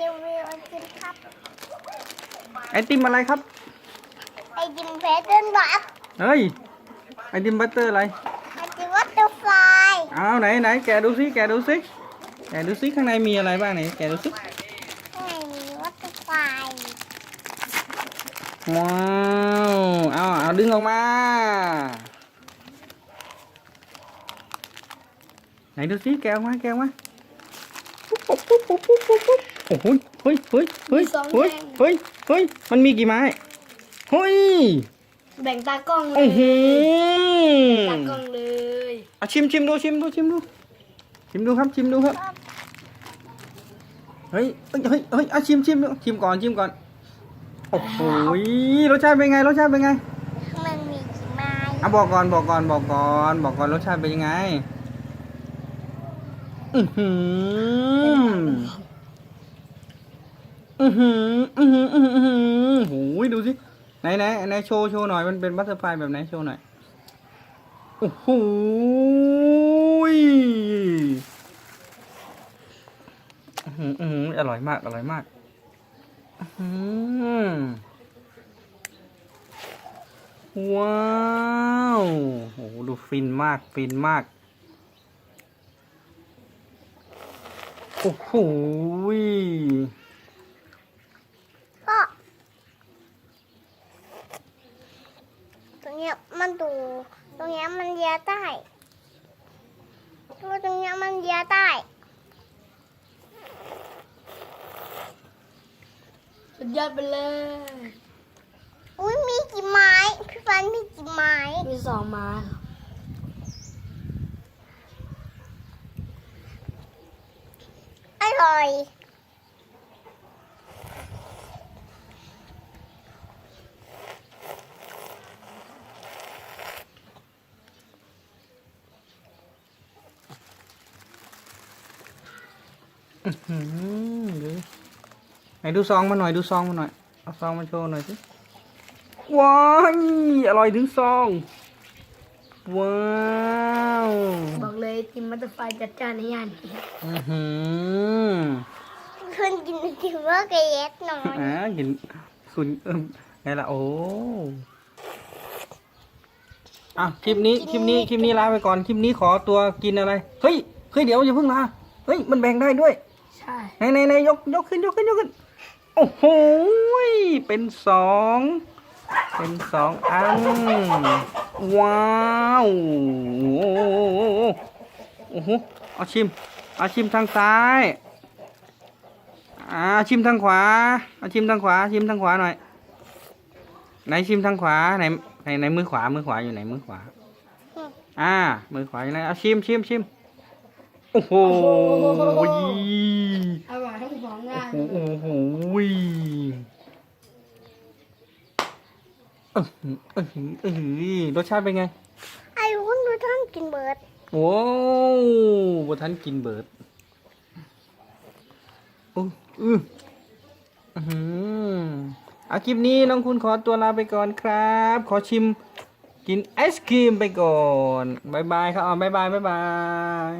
รีวิวไอติมครับ ไอติมอะไรครับ ไอติมเพชรเดินบัฟเฮ้ย ไอติมบัตเตอร์อะไร ไอติมวัตเตอร์ไฟเอาไหนไหนแกดูสิแกดูสิแกดูสิข้างในมีอะไรบ้างไหนแกดูสิไม่มีวัตเตอร์ไฟว้าวเอาเอาดึงออกมาไหนดูสิแกออกมาแกออกมาปุ๊บปุ๊บปุ๊บปุ๊บปุ๊บ โอ้โหเฮ้ยเฮ้ยเฮ้ยเฮ้ยเฮ้ยเฮ้ยมันมีกี่ไม้เฮ้ยแบ่งตากล้องเลโอ้ยโหตากล้องเลยเอาชิมชิมดูชิมดูชิมดูชิมดูครับชิมดูครับเฮ้ยเฮ้ยเฮ้ยเฮ้ยเอาชิมชิมดูชิมก่อนชิมก่อนโอ้โหรสชาติเป็นไงรสชาติเป็นไงมันมีกี่ไม้อะบอกก่อนบอกก่อนบอกก่อนบอกก่อนรสชาติเป็นยังไงอือหือ อือหือ อือหือ อือหือ อื้อหือโอ้ยดูสิไหนไหนไหนโชว์โชว์หน่อยมันเป็นบัตเตอร์ไฟแบบไหนโชว์หน่อย โอ้โหอื้อหืออร่อยมาก อร่อยมาก อื้อว้าวโอ้ดูฟินมาก ฟินมาก โอ้โหย ก็ตรงเนี้ย มันดูตรงเนี้ยมันเลียใต้ตัวตรงเนี้ยมันเลียใต้สุดยอดไปเลย อุ้ยมีกี่ไม้ พี่ฟันมีกี่ไม้ มีสองไม้ครับอร่อย ไหนดูซองมาหน่อยดูซองมาหน่อย เอาซองมาโชว์หน่อยสิ ว้ายอร่อยถึงซอง ว้าวบอกเลยทีมมัตเตอร์ไฟจัดจ้านในย่านนี้อือหือคุณกินไอติมเบอร์เกเยสหน่อยอ่าเห็นคุณเอิ่มไงล่ะโอ้อะคลิปนี้คลิปนี้คลิปนี้ลาไปก่อนคลิปนี้ขอตัวกินอะไร เฮ้ยเฮ้ยเดี๋ยวอย่าเพิ่งลาเฮ้ยมันแบ่งได้ด้วย ใช่ไหนไหนไหนยกยกขึ้นยกขึ้นยกขึ้น โอ้โหยเป็นสองเป็นสองอัน ว้าวโอ้โหเอาชิมเอาชิมทางซ้ายอ่าชิมทางขวาเอาชิมทางขวาชิมทางขวาหน่อยไหนชิมทางขวาไหนไหนไหนมือขวามือขวาอยู่ไหนมือขวา อ่า มือขวาอยู่ไหนเอาชิมชิมชิม โอ้โหอร่อยทั้งสองงานโอ้โหโอ้โหยเออหือเออหือเออหือรสชาติเป็นไง ไอ้คุณดูท่านกินเบิร์ดโอ้บทันกินเบิร์ดโอ้อืออื้อหือเอาคลิปนี้น้องคุณขอตัวลาไปก่อนครับ ขอชิมกินไอศครีมไปก่อนบายบายครับอ๋อบายบายบายบาย